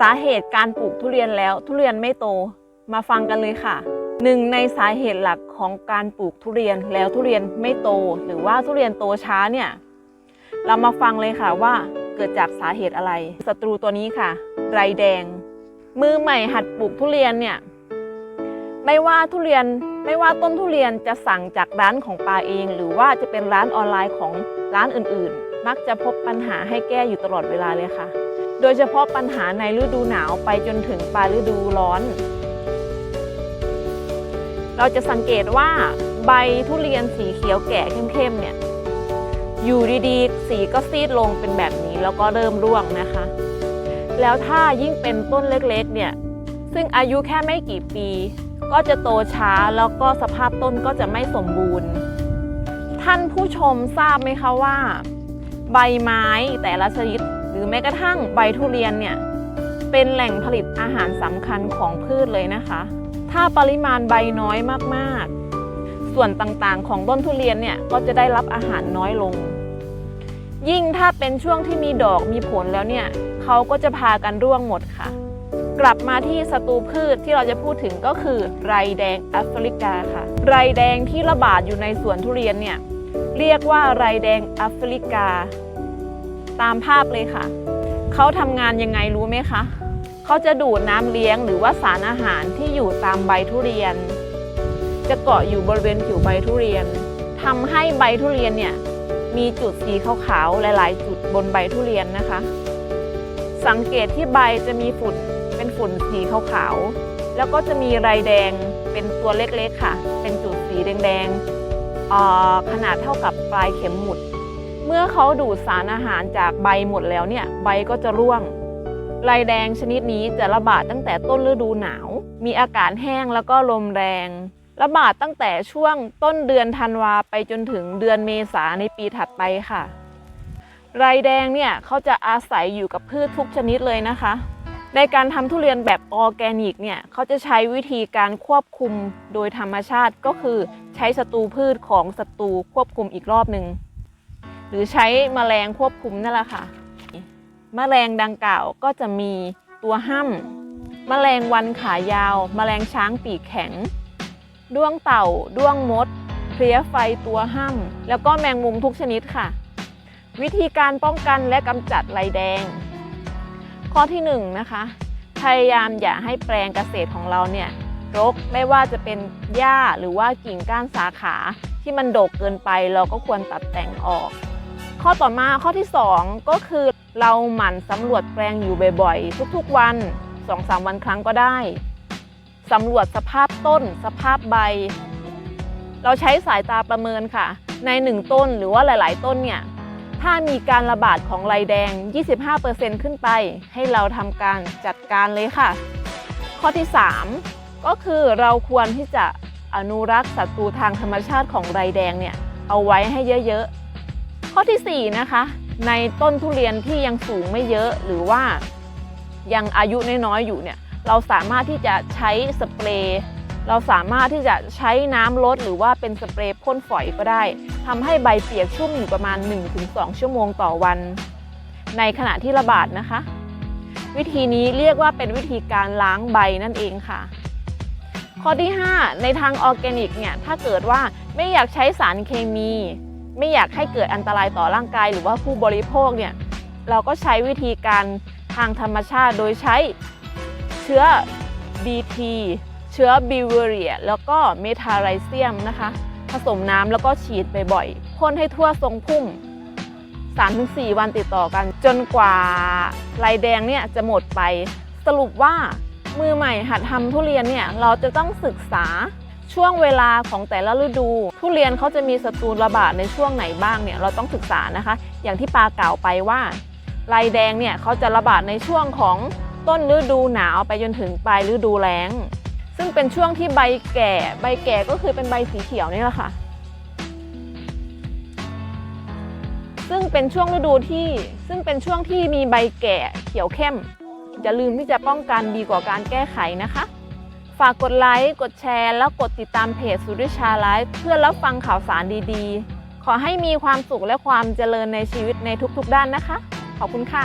สาเหตุการปลูกทุเรียนแล้วทุเรียนไม่โต มาฟังกันเลยค่ะหนึ่งในสาเหตุหลักของการปลูกทุเรียนแล้วทุเรียนไม่โต หรือว่าทุเรียนโตช้าเนี่ยเรามาฟังเลยค่ะว่าเกิดจากสาเหตุอะไรศัตรูตัวนี้ค่ะ ไรแดง มือใหม่หัดปลูกทุเรียนเนี่ยไม่ว่าทุเรียนไม่ว่าต้นทุเรียนจะสั่งจากร้านของปาเอง หรือว่าจะเป็นร้านออนไลน์ของร้านอื่นๆ มักจะพบปัญหาให้แก้อยู่ตลอดเวลาเลยค่ะ โดยเฉพาะปัญหาในฤดูหนาวไปจนถึงปลายฤดูร้อน เราจะสังเกตว่าใบทุเรียนสีเขียวแก่เข้มๆเนี่ยอยู่ดีๆ สีก็ซีดลงเป็นแบบนี้แล้วก็เริ่มร่วงนะคะ แล้วถ้ายิ่งเป็นต้นเล็กๆเนี่ยซึ่งอายุแค่ไม่กี่ปี ก็จะโตช้าแล้วก็สภาพต้นก็จะไม่สมบูรณ์ ท่านผู้ชมทราบไหมคะว่า ใบไม้แต่ละชนิด หรือแม้กระทั่งใบทุเรียนเนี่ยเป็นแหล่งผลิตอาหารสำคัญของพืชเลยนะคะ ถ้าปริมาณใบน้อยมากๆ ส่วนต่างๆของต้นทุเรียนเนี่ยก็จะได้รับอาหารน้อยลง ยิ่งถ้าเป็นช่วงที่มีดอกมีผลแล้วเนี่ยเขาก็จะพากันร่วงหมดค่ะ กลับมาที่ศัตรูพืชที่เราจะพูดถึงก็คือไรแดงแอฟริกาค่ะ ไรแดงที่ระบาดอยู่ในสวนทุเรียนเนี่ยเรียกว่าไรแดงแอฟริกา ตามภาพเลยค่ะ เขาทำงานยังไงรู้ไหมคะ เขาจะดูดน้ำเลี้ยงหรือว่าสารอาหารที่อยู่ตามใบทุเรียน จะเกาะอยู่บริเวณผิวใบทุเรียนทำให้ใบทุเรียนเนี่ยมีจุดสีขาวๆหลาย ๆ จุดบนใบทุเรียนนะคะ สังเกตที่ใบจะมีฝุ่นเป็นฝุ่นสีขาวๆแล้วก็จะมีไรแดงเป็นตัวเล็กๆค่ะ เป็นจุดสีแดงๆออขนาดเท่ากับปลายเข็มหมุด เมื่อเขาดูดสารอาหารจากใบหมดแล้วเนี่ยใบก็จะร่วงลายแดงชนิดนี้จะระบาดตั้งแต่ต้นฤดูหนาว มีอากาศแห้งแล้วก็ลมแรง ระบาดตั้งแต่ช่วงต้นเดือนธันวาไปจนถึงเดือนเมษาในปีถัดไปค่ะไรแดงเนี่ยเขาจะอาศัยอยู่กับพืชทุกชนิดเลยนะคะ ในการทำทุเรียนแบบออร์แกนิกเนี่ยเขาจะใช้วิธีการควบคุมโดยธรรมชาติก็คือใช้ศัตรูพืชของศัตรูควบคุมอีกรอบหนึ่ง หรือใช้แมลงควบคุมนั่นแหละค่ะ แมลงดังกล่าวก็จะมีตัวห้ำแมลงวันขายาว แมลงช้างปีกแข็ง ด้วงเต่า ด้วงมด เพลี้ยไฟตัวห้ำแล้วก็แมงมุมทุกชนิดค่ะ วิธีการป้องกันและกำจัดไรแดง ข้อที่1นงนะคะ พยายามอย่าให้แปลงเกษตรของเราเนี่ยรกไม่ว่าจะเป็นหญ้าหรือว่ากิ่งก้านสาขาที่มันโดกเกินไปเราก็ควรตัดแต่งออก ข้อต่อมาข้อที่ 2 ก็คือเราหมั่นสำรวจแปลงอยู่บ่อยๆ ทุกๆวัน2-3วันครั้งก็ได้สำรวจสภาพต้น สภาพใบ เราใช้สายตาประเมินค่ะ ใน 1 ต้นหรือว่าหลาย ๆ ต้นเนี่ย ถ้ามีการระบาดของไรแดง 25%ขึ้นไป ให้เราทำการจัดการเลยค่ะ ข้อที่ 3 ก็คือเราควรที่จะอนุรักษ์ศัตรูทางธรรมชาติของไรแดงเนี่ย เอาไว้ให้เยอะ ๆ ข้อที่ 4 นะคะ ในต้นทุเรียนที่ยังสูงไม่เยอะหรือว่ายังอายุน้อยๆอยู่เนี่ยเราสามารถที่จะใช้สเปรย์เราสามารถที่จะใช้น้ำลดหรือว่าเป็นสเปรย์พ่นฝอยก็ได้ทำให้ใบเปียกชุ่มอยู่ประมาณ 1-2 ชั่วโมงต่อวัน ในขณะที่ระบาดนะคะ วิธีนี้เรียกว่าเป็นวิธีการล้างใบนั่นเองค่ะ ข้อที่ 5 ในทางออร์แกนิกเนี่ยถ้าเกิดว่าไม่อยากใช้สารเคมี ไม่อยากให้เกิดอันตรายต่อร่างกาย หรือว่าผู้บริโภคเนี่ยเราก็ใช้วิธีการทางธรรมชาติโดยใช้เชื้อ BT เชื้อบิวเวเรียแล้วก็เมทาไรเซียมนะคะ ผสมน้ำแล้วก็ฉีดบ่อยๆพ่นให้ทั่วทรงพุ่ม 3-4 วันติดต่อกัน จนกว่าลายแดงเนี่ยจะหมดไปสรุปว่ามือใหม่หัดทำทุเรียนเนี่ยเราจะต้องศึกษา ช่วงเวลาของแต่ละฤดู ทุเรียนเขาจะมีศัตรูระบาดในช่วงไหนบ้างเนี่ยเราต้องศึกษานะคะ อย่างที่ปากล่าวไปว่าลายแดงเนี่ยเขาจะระบาดในช่วงของต้นฤดูหนาวไปจนถึงปลายฤดูแล้ง ซึ่งเป็นช่วงที่ใบแก่ ใบแก่ก็คือเป็นใบสีเขียวนี่แหละค่ะ ซึ่งเป็นช่วงฤดูที่ซึ่งเป็นช่วงที่มีใบแก่เขียวเข้มอย่าลืมที่จะป้องกันดีกว่าการแก้ไขนะคะ ฝากกดไลค์ กดแชร์ แล้วกดติดตามเพจสุริชาไลฟ์เพื่อรับฟังข่าวสารดีๆ ขอให้มีความสุขและความเจริญในชีวิตในทุกๆด้านนะคะ ขอบคุณค่ะ